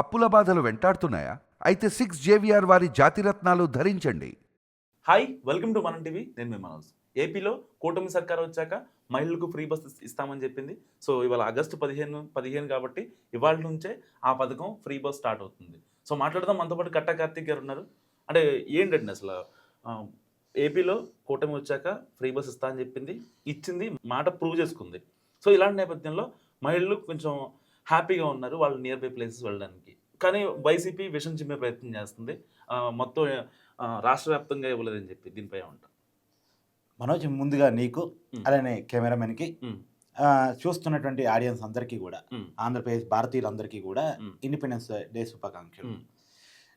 అప్పుల బాధలు వెంటాడుతున్నాయా? అయితే సిక్స్ జేవిఆర్ వారి జాతిరత్నాలు ధరించండి. Hi welcome to Manam TV నేను మీ మనోజ్. ఏపీలో కూటమి సర్కార్ వచ్చాక మహిళలకు ఫ్రీ బస్ ఇస్తామని చెప్పింది. సో ఇవాళ ఆగస్టు పదిహేను పదిహేను కాబట్టి ఇవాళ నుంచే ఆ పథకం ఫ్రీ బస్ స్టార్ట్ అవుతుంది. సో మాట్లాడదాం మనతో పాటు కట్ట కార్తిక్ గారు ఉన్నారు. అంటే ఏంటండి అసలు ఏపీలో కూటమి వచ్చాక ఫ్రీ బస్ ఇస్తా అని చెప్పింది ఇచ్చింది మాట ప్రూవ్ చేసుకుంది. సో ఇలాంటి నేపథ్యంలో మహిళలు కొంచెం హ్యాపీగా ఉన్నారు. వాళ్ళు నియర్ బై ప్లేసెస్ వెళ్ళడానికి. కానీ వైసీపీ విషం చిమ్మే ప్రయత్నం చేస్తుంది మొత్తం రాష్ట్ర వ్యాప్తంగా ఇవ్వలేదని చెప్పి దీనిపై ఉంటాం మనోజ్ ముందుగా నీకు. అలానే కెమెరామెన్కి చూస్తున్నటువంటి ఆడియన్స్ అందరికీ కూడా. ఆంధ్రప్రదేశ్ భారతీయులందరికీ కూడా. ఇండిపెండెన్స్ డే శుభాకాంక్షలు.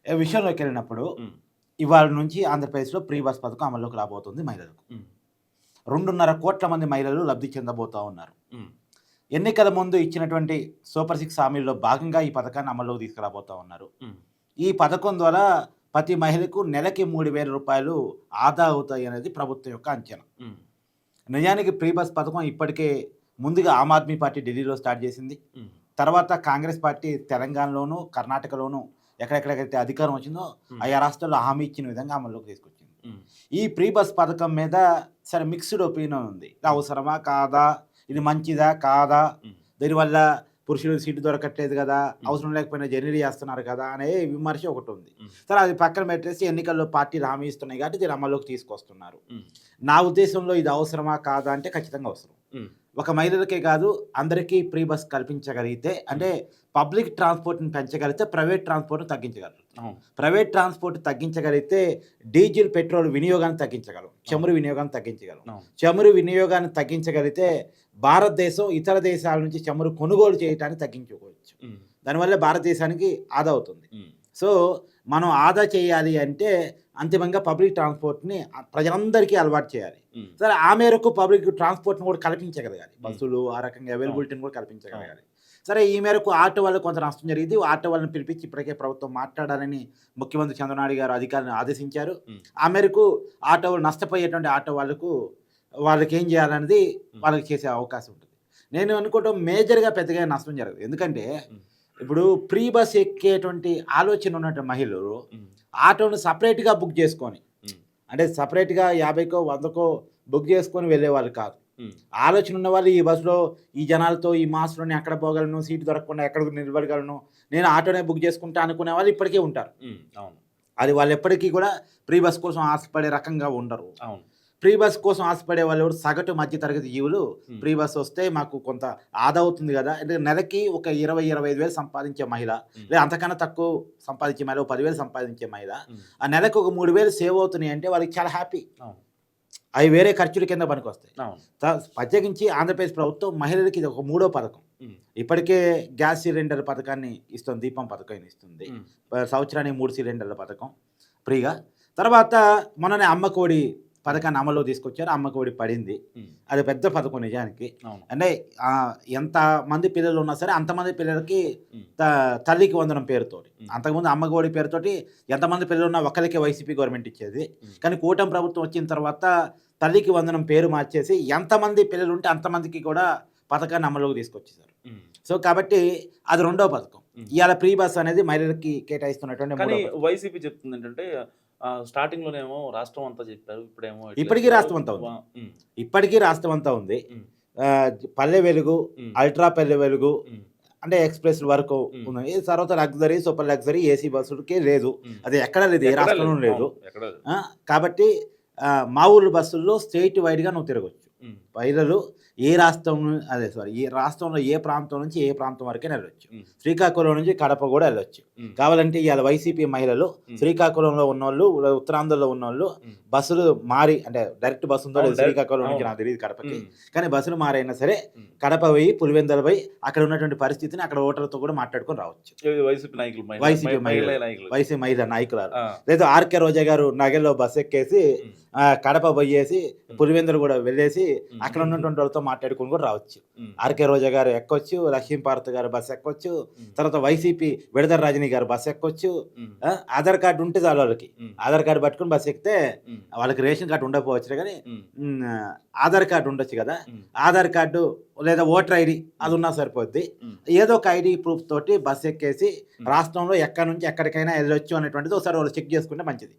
ఈ విషయంలోకి వెళ్ళినప్పుడు. ఇవాళ నుంచి ఆంధ్రప్రదేశ్లో ప్రీ బస్ పథకం అమల్లోకి రాబోతుంది మహిళలకు. రెండున్నర కోట్ల మంది మహిళలు లబ్ధి చెందబోతా ఉన్నారు. ఎన్నికల ముందు ఇచ్చినటువంటి సూపర్ సిక్స్ హామీల్లో భాగంగా ఈ పథకాన్ని అమల్లోకి తీసుకురాబోతా ఉన్నారు. ఈ పథకం ద్వారా ప్రతి మహిళకు నెలకి మూడు వేల రూపాయలు ఆదా అవుతాయి అనేది ప్రభుత్వం యొక్క అంచనా. నిజానికి ప్రీ బస్ పథకం ఇప్పటికే ముందుగా ఆమ్ ఆద్మీ పార్టీ ఢిల్లీలో స్టార్ట్ చేసింది. తర్వాత కాంగ్రెస్ పార్టీ తెలంగాణలోను కర్ణాటకలోను ఎక్కడెక్కడైతే అధికారం వచ్చిందో. ఆయా రాష్ట్రాల్లో హామీ ఇచ్చిన విధంగా అమల్లోకి తీసుకొచ్చింది. ఈ ప్రీ బస్ పథకం మీద సరే మిక్స్డ్ ఒపీనియన్ ఉంది అవసరమా కాదా ఇది మంచిదా? కాదా. దీనివల్ల పురుషులకు సీటు దొరకట్లేదు కదా? అవసరం లేకపోయినా జర్నీ చేస్తున్నారు కదా? అనే విమర్శ ఒకటి ఉంది. సరే అది పక్కన పెట్టేసి ఎన్నికల్లో పార్టీలు హామీ ఇస్తున్నాయి కాబట్టి దీని అమల్లోకి తీసుకొస్తున్నారు. నా ఉద్దేశంలో ఇది అవసరమా? కాదా? అంటే ఖచ్చితంగా అవసరం. ఒక మహిళలకే కాదు అందరికీ ఫ్రీ బస్ కల్పించగలిగితే అంటే పబ్లిక్ ట్రాన్స్పోర్ట్ని పెంచగలిగితే ప్రైవేట్ ట్రాన్స్పోర్ట్ని తగ్గించగలరు. ప్రైవేట్ ట్రాన్స్పోర్ట్ తగ్గించగలిగితే డీజిల్ పెట్రోల్ వినియోగాన్ని తగ్గించగలం చమురు వినియోగాన్ని తగ్గించగలం. చమురు వినియోగాన్ని తగ్గించగలిగితే భారతదేశం ఇతర దేశాల నుంచి చమురు కొనుగోలు చేయటాన్ని తగ్గించుకోవచ్చు. దానివల్ల భారతదేశానికి ఆదా అవుతుంది. సో మనం ఆదా చేయాలి అంటే అంతిమంగా పబ్లిక్ ట్రాన్స్పోర్ట్ని ప్రజలందరికీ అలవాటు చేయాలి. సరే ఆ మేరకు పబ్లిక్ ట్రాన్స్పోర్ట్ని కూడా కల్పించగలగాలి. బస్సులు ఆ రకంగా అవైలబిలిటీని కూడా కల్పించగలగాలి. సరే ఈ మేరకు ఆటో వాళ్ళకి కొంత నష్టం జరిగింది. ఆటో వాళ్ళని పిలిపించి ఇప్పటికే ప్రభుత్వం మాట్లాడాలని ముఖ్యమంత్రి చంద్రనాయుడు గారు అధికారులను ఆదేశించారు. ఆ మేరకు ఆటో నష్టపోయేటువంటి ఆటో వాళ్ళకు వాళ్ళకి ఏం చేయాలనేది వాళ్ళకి చేసే అవకాశం ఉంటుంది. నేను అనుకోవటం మేజర్గా పెద్దగా నష్టం జరగదు. ఎందుకంటే. ఇప్పుడు ప్రీ బస్ ఎక్కేటువంటి ఆలోచన ఉన్నటువంటి మహిళలు. ఆటోను సపరేట్గా బుక్ చేసుకొని. అంటే సపరేట్గా యాభైకో వందకో బుక్ చేసుకొని వెళ్ళేవాళ్ళు కాదు. ఆలోచన ఉన్న వాళ్ళు ఈ బస్సులో ఈ జనాలతో ఈ మాస్లో నేను ఎక్కడ పోగలను సీటు దొరకకుండా ఎక్కడ నిలబడగలను నేను ఆటోనే బుక్ చేసుకుంటా అనుకునే వాళ్ళు ఇప్పటికే ఉంటారు. అవును అది వాళ్ళు ఎప్పటికీ కూడా ప్రీ బస్ కోసం ఆశపడే రకంగా ఉండరు అవును ప్రీ బస్ కోసం ఆశపడే వాళ్ళు సగటు మధ్య తరగతి జీవులు మ్. ప్రీ బస్ వస్తే మాకు కొంత ఆదా అవుతుంది కదా. అంటే నెలకి ఒక ఇరవై ఇరవై ఐదు వేలు సంపాదించే మహిళ. మ్. లేదా అంతకన్నా తక్కువ సంపాదించే మహిళ పదివేలు సంపాదించే మహిళ. మ్. ఆ నెలకు ఒక మూడు వేలు సేవ్ అవుతున్నాయి అంటే వాళ్ళకి చాలా హ్యాపీ. అవి వేరే ఖర్చుల కింద పనికొస్తాయి. ప్రత్యేకించి ఆంధ్రప్రదేశ్ ప్రభుత్వం మహిళలకి ఇది ఒక మూడో పథకం. ఇప్పటికే గ్యాస్ సిలిండర్ పథకాన్ని ఇస్తుంది దీపం పథకాన్ని ఇస్తుంది. సంవత్సరానికి మూడు సిలిండర్ల పథకం ఫ్రీగా. తర్వాత మొన్ననే అమ్మకోడి పథకాన్ని అమల్లో తీసుకొచ్చారు అమ్మకోడి పడింది మ్. అది పెద్ద పథకం నిజానికి అంటే ఎంత మంది పిల్లలు ఉన్నా సరే అంతమంది పిల్లలకి తల్లికి వందనం పేరుతోటి మ్. అంతకుముందు అమ్మగోడి పేరుతోటి ఎంతమంది పిల్లలు ఉన్నా ఒక్కరికే వైసీపీ గవర్నమెంట్ ఇచ్చేది. కానీ కూటమి ప్రభుత్వం వచ్చిన తర్వాత తల్లికి వందనం పేరు మార్చేసి ఎంతమంది పిల్లలు ఉంటే అంతమందికి కూడా పథకాన్ని అమలులోకి తీసుకొచ్చేసారు. సో కాబట్టి అది రెండో పథకం. ఇవాళ ప్రీ బస్ అనేది మహిళలకి కేటాయిస్తున్నటువంటి. వైసీపీ చెప్తుంది ఏంటంటే స్టార్టింగ్ లోనేమో రాష్ట్రం అంతా చెప్పారు ఇప్పుడేమో ఇప్పటికీ. రాష్ట్రం అంతా ఉంది. ఇప్పటికీ రాష్ట్రం అంతా ఉంది పల్లె వెలుగు. అల్ట్రా పల్లె వెలుగు. అంటే ఎక్స్ప్రెస్ వరకు. ఉన్నాయి తర్వాత లగ్జరీ సూపర్ లగ్జరీ ఏసీ బస్సులకి లేదు. అది ఎక్కడ లేదు ఏ రాష్ట్రంలో లేదు కాబట్టి మా ఊరు బస్సుల్లో స్టేట్ వైడ్గా నువ్వు తిరగచ్చు మహిళలు ఏ రాష్ట్రం అదే సారీ ఏ రాష్ట్రంలో ఏ ప్రాంతం నుంచి ఏ ప్రాంతం వరకే వెళ్ళొచ్చు. శ్రీకాకుళం నుంచి కడప కూడా వెళ్ళొచ్చు. కావాలంటే ఇవాళ వైసీపీ మహిళలు. శ్రీకాకుళంలో ఉన్నోళ్ళు ఉత్తరాంధ్రలో ఉన్నోళ్ళు. బస్సులు మారి అంటే డైరెక్ట్ బస్సు ఉందో శ్రీకాకుళం నుంచి. నాకు తెలియదు కడపకి. కానీ బస్సులు మారైనా సరే. కడప పోయి పులివెందల పోయి అక్కడ ఉన్నటువంటి పరిస్థితిని అక్కడ ఓటర్లతో కూడా మాట్లాడుకొని రావచ్చు వైసీపీ నాయకులు మహిళ- వైసీపీ మహిళ మహిళలు. నాయకులు మహిళ నాయకురాలు. లేదా ఆర్కే రోజా గారు నగల్లో బస్ ఎక్కేసి కడప పోయేసి పులివెందులు కూడా వెళ్ళేసి. అక్కడ ఉన్నటువంటి వాళ్ళతో మాట్లాడుకుని కూడా రావచ్చు. ఆర్కే రోజా గారు ఎక్కొచ్చు లక్ష్మీపార్త్ గారు బస్ ఎక్కొచ్చు. తర్వాత వైసీపీ విడదల రజనీ గారు బస్ ఎక్కొచ్చు ఆధార్ కార్డు ఉంటే చాలు వాళ్ళకి. ఆధార్ కార్డు పట్టుకుని బస్ ఎక్కితే. వాళ్ళకి రేషన్ కార్డు ఉండకపోవచ్చు కానీ ఆధార్ కార్డు ఉండొచ్చు కదా. ఆధార్ కార్డు లేదా ఓటర్ ఐడి అది ఉన్నా సరిపోద్ది. ఏదో ఒక ఐడి ప్రూఫ్ తోటి బస్ ఎక్కేసి. రాష్ట్రంలో ఎక్కడి నుంచి ఎక్కడికైనా వెళ్ళొచ్చు అనేటువంటిది ఒకసారి వాళ్ళు చెక్ చేసుకుంటే మంచిది.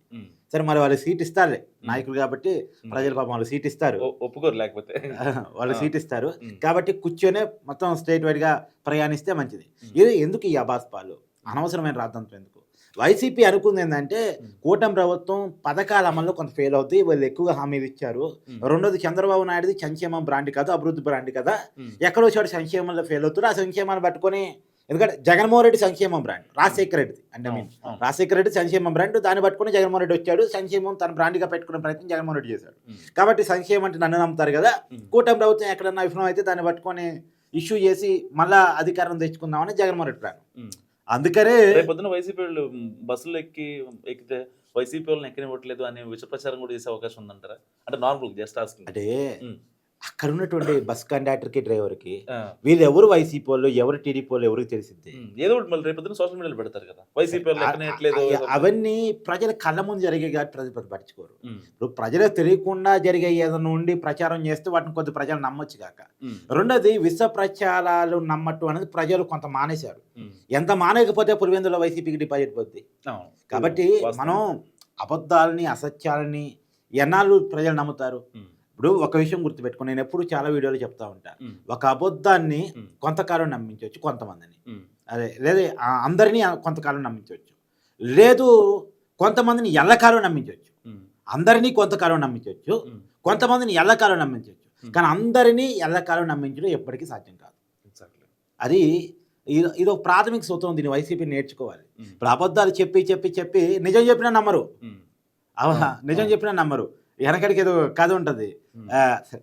సరే మరి వాళ్ళు సీట్ ఇస్తారులే నాయకులు కాబట్టి ప్రజలు పాపం వాళ్ళు సీట్ ఇస్తారు ఒప్పుకోరు లేకపోతే వాళ్ళు. సీట్ ఇస్తారు. కాబట్టి కూర్చొనే మొత్తం స్టేట్ వైడ్గా ప్రయాణిస్తే మంచిది. ఇది ఎందుకు ఈ అబాస్ పాలు అనవసరమైన రాద్దంతం ఎందుకు వైసీపీ అనుకుంది ఏంటంటే. కూటమి ప్రభుత్వం పథకాల అమల్లో కొంత ఫెయిల్ అవుతుంది వాళ్ళు ఎక్కువగా హామీలు ఇచ్చారు. రెండోది చంద్రబాబు నాయుడుది సంక్షేమం బ్రాండ్ కాదు అభివృద్ధి బ్రాండ్ కదా. ఎక్కడో చోట సంక్షేమంలో ఫెయిల్ అవుతారు ఆ సంక్షేమాన్ని పట్టుకొని ఎందుకంటే జగన్మోహన్ రెడ్డి సంక్షేమం బ్రాండ్ రాజశేఖర రెడ్డి అంటే మీన్. రాజశేఖర రెడ్డి సంక్షేమం బ్రాండ్ దాన్ని పట్టుకుని జగన్మోహన్ రెడ్డి వచ్చాడు సంక్షేమం తన బ్రాండ్గా పెట్టుకునే ప్రయత్నం జగన్మోహన్ రెడ్డి చేశాడు. కాబట్టి సంక్షేమం అంటే నన్ను నమ్ముతారు కదా. కూటమి ప్రభుత్వం ఎక్కడన్నా విఫలం అయితే దాన్ని పట్టుకొని ఇష్యూ చేసి మళ్ళా అధికారం తెచ్చుకుందామని జగన్మోహన్ రెడ్డి ప్లాన్. అందుకనే పొద్దున వైసీపీ వాళ్ళు బస్సులు ఎక్కి ఎక్కితే వైసీపీ వాళ్ళని ఎక్కనివ్వట్లేదు అనే విష ప్రచారం కూడా చేసే అవకాశం ఉందంటారా అంటే నార్మల్ జస్ట్ ఆస్కింగ్ అంటే అక్కడ ఉన్నటువంటి బస్ కండక్టర్కి డ్రైవర్కి వీళ్ళు ఎవరు వైసీపీ వాళ్ళు ఎవరు టీడీపీ వాళ్ళు ఎవరికి తెలిసింది ఏదో ఒకటి మళ్ళీ సోషల్ మీడియాలో పెడతారు కదా. వైసీపీ అవన్నీ ప్రజల కళ్ళ ముందు జరిగే కాబట్టి ప్రజలు పట్టించుకోరు ఉమ్, ఇప్పుడు ప్రజలకు తెలియకుండా జరిగే ఏదైనా ఉండి ప్రచారం చేస్తే వాటిని కొద్ది ప్రజలు నమ్మొచ్చు కాక రెండోది విశ్వ ప్రచారాలు నమ్మటం అనేది ప్రజలు కొంత మానేశారు. ఎంత మానేయకపోతే పులివెందులో వైసీపీకి డిపాజిట్ పోద్ది. కాబట్టి. మనం అబద్ధాలని అసత్యాలని ఎన్నాళ్ళు ప్రజలు నమ్ముతారు? ఇప్పుడు ఒక విషయం గుర్తుపెట్టుకో నేను ఎప్పుడు చాలా వీడియోలు చెప్తా ఉంటా. ఒక అబద్ధాన్ని కొంతకాలం నమ్మించవచ్చు కొంతమందిని. అదే లేదా అందరినీ కొంతకాలం నమ్మించవచ్చు. లేదు కొంతమందిని ఎల్లకాలం నమ్మించవచ్చు. అందరినీ కొంతకాలం నమ్మించవచ్చు. కొంతమందిని ఎల్లకాలం నమ్మించవచ్చు. కానీ అందరినీ ఎల్లకాలం నమ్మించడం ఎప్పటికీ సాధ్యం కాదు. అది ఇది ఇది ఒక ప్రాథమిక సూత్రం దీన్ని వైసీపీ నేర్చుకోవాలి. ఇప్పుడు అబద్ధాలు చెప్పి చెప్పి చెప్పి నిజం చెప్పినా నమ్మరు. నిజం. చెప్పినా నమ్మరు. వెనకడికి ఏదో కథ ఉంటుంది.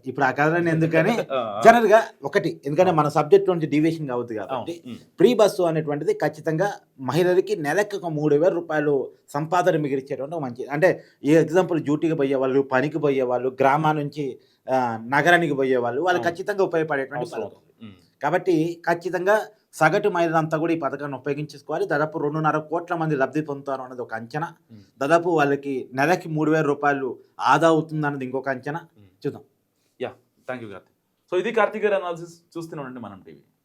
ఇప్పుడు ఆ కథలని ఎందుకని? జనరల్గా ఒకటి. ఎందుకంటే మన సబ్జెక్ట్ నుంచి డివియేషన్ కావద్దు. కాబట్టి. ఫ్రీ బస్సు అనేటువంటిది ఖచ్చితంగా మహిళలకి నెలకు ఒక మూడు వేల రూపాయలు సంపాదన మిగిలిచ్చేటువంటి ఒక మంచి అంటే ఈ ఎగ్జాంపుల్ డ్యూటీకి పోయే వాళ్ళు పనికి పోయే వాళ్ళు గ్రామా నుంచి నగరానికి పోయే వాళ్ళు. ఖచ్చితంగా ఉపయోగపడేటువంటి పథకం. కాబట్టి ఖచ్చితంగా సగటు మహిళలంతా కూడా ఈ పథకాన్ని ఉపయోగించుకోవాలి దాదాపు రెండున్నర కోట్ల మంది లబ్ధి పొందుతారు అన్నది ఒక అంచనా. దాదాపు వాళ్ళకి నెలకి మూడు వేల రూపాయలు ఆదా అవుతుంది అన్నది ఇంకొక అంచనా. చూద్దాం. Yeah thank you Karthik so ఇది కార్తీక్ గారి అనాలిసిస్ చూస్తూనే ఉండండి మనం టీవీ.